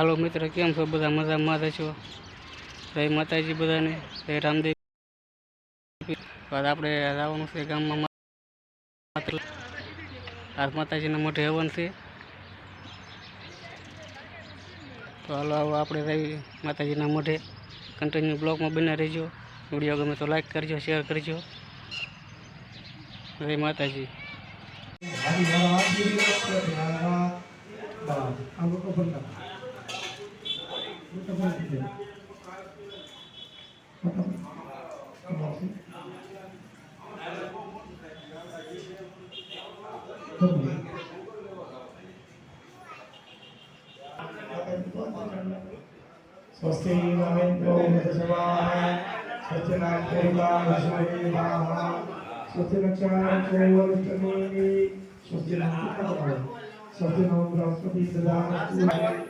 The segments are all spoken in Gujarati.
હાલો મિત્ર કેમ છો બધા મજામાં છો જય માતાજી બધાને જય રામદેવ બાદ આપણે જવાનું છે ગામમાં માતા- આજ માતાજીના મોઢે હવન છે તો હાલો આવો આપણે જઈ માતાજીના મોઢે કન્ટિન્યુ બ્લોગમાં બના રહેજો વિડીયો ગમે તો લાઈક કરજો શેર કરજો જય માતાજી स्वस्ति नवेन्द्रो मधुसवाः स्वस्ति नागरिकाः विश्वदेवाः स्वस्ति नक्षारो वरिष्ठमेवि स्वस्ति नक्षत्राः स्वस्ति नो बृहस्पति ददातु स्वस्ति बन्धे गुरु भागवतो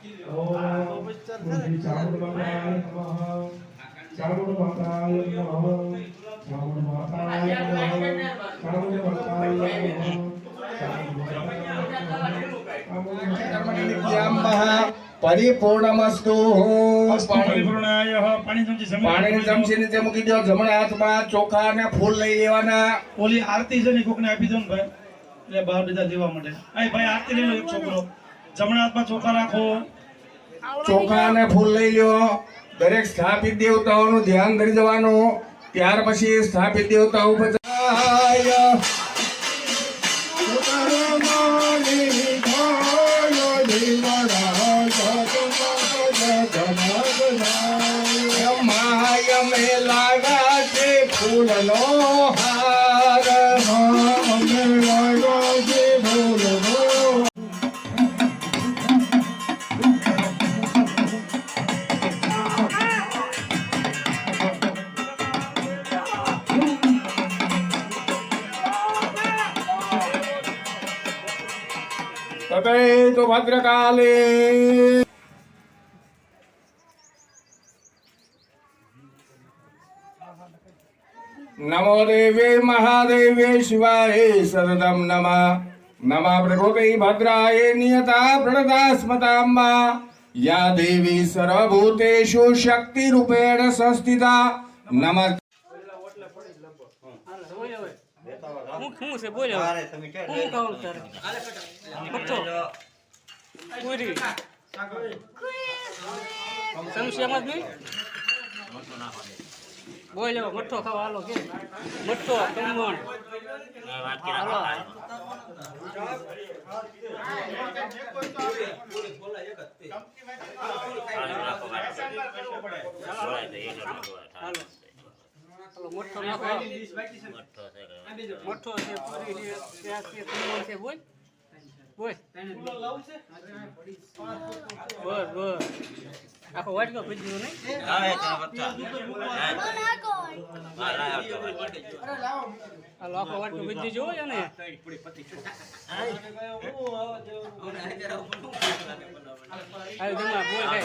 ઓમ ગુરુજી ચામુંડ માતાય નમઃ ચામુંડ નમઃ ચામુંડ નમઃ ચામુંડ નમઃ પરિપૂર્ણમસ્તુ પરિપૂર્ણાય પાણી ચમચી જમીન પાણીની ચમચી નીચે મૂકી દો જમણા હાથમાં ચોખા અને ફૂલ લઈ લેવાના ઓલી આરતી છે ને કોકને આપી દો ને ભાઈ એટલે બહાર બધા દેવા માટે. ભાઈ આરતી લઈ લો એક છોકરો જમણા હાથમાં ચોખા રાખો. ચોખા અને ફૂલ લઈ લ્યો. દરેક સ્થાપિત દેવતાઓનું ધ્યાન કરી જવાનું. ત્યાર પછી સ્થાપિત દેવતાઓ બચાય ફૂલનો તતય તો ભદ્રકાલે નમો દેવે મહાદેવે શિવાય સતતમ નમ નમ પ્રભુતે ભદ્રાય નિયતા પ્રણતાસ્મતામ્મા યા દેવી સર્વભૂતેષુ શક્તિ રૂપેણ સંસ્થિતા નમ હું શું છે બોલો? હું કહું તારે બચ્ચો પૂરી સમસ્યામાં જ બોલ્યો મઠ્ઠો ખાવા હાલો કે? મઠ્ઠો ખમણ હાલો. મઠ્ઠો નાખો છે પૂરી છે ત્યાં છે ખમણ છે બોલ. બોલ. બસ બસ આખો વાટકો પીધો નહીં? હાલો આખો વાટકો પીધી જોવો છે ને હાલ જમા બોલ કઈ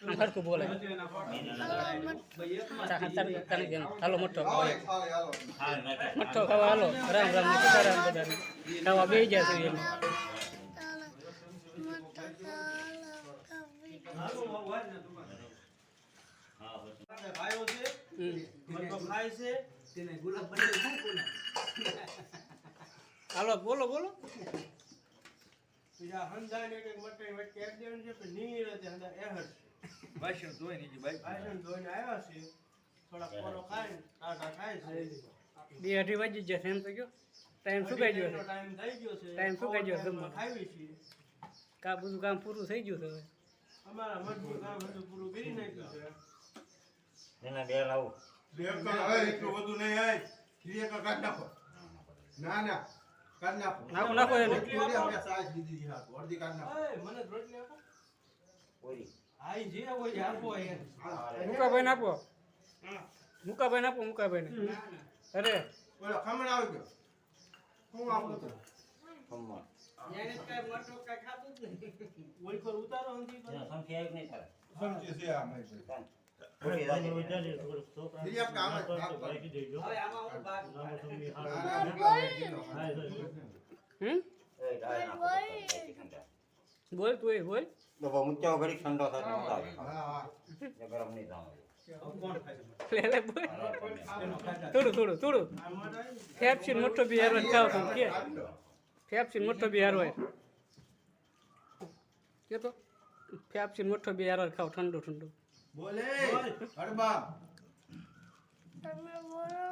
તને મટો છે આમ હરખું બોલે મટો તને કેમ? હાલો મઠ્ઠો ખાવા મઠ્ઠો ખાવા, હાલો. રામ રામ સીતારામ બધાને ખાવા બે ગયા છે એમ. મટો હમ. હાલો, બોલો બોલો. બીજા હંધાને કંઈક મટાઈ વચ્ચે એક દેવાનું છે, પણ નીર હતી હંધા છે. ભાષણ જોઈ નહીં ભાઈ ભાષણ ધોઈને આવ્યા છે. થોડા પોરો ખાઈને ટાટા ખાય છે. બે અઢી વાગી જશે એમ તો કયો? ટાઈમ સુકાઈ ગયો ટાઈમ થઈ ગયો છે. ટાઈમ સુકાઈ ગયો જમવા ખાવી છીએ કા બધું કામ પૂરું થઈ ગયું છે હવે? અમારા મજબૂર કામ હતું પૂરું કરી નાખ્યું છે. એના બે લાવું એટલું બધું નહીં આવે. ખીરી કા કાઢ નાખો. ના ના. કાઢ નાખો. નાખો નાખો મને જ રોટલી આપો પૂરી હા ઈ જે હોય એ આપો. એને મુકાભાઈ ને આપો મુકાભાઈ આપો. મુકાભાઈ ને અરે. હમ? બોલ તું એ બોલ. તો ઊંચા ઘડી ઠંડો થાય મજા આવે. ગરમ નહીં થાય. લે લે બોલ. અને તમે થોડું થોડું થોડું. તો. ફેફસીન મોટો બી હારવા ખાવ તમે કે. કાઢ મોટો બી હારવાય કે તો? ફેફસીન મોટો બી હારવા ખાવ ઠંડુ ઠંડુ. બોલે. તમે બોલો.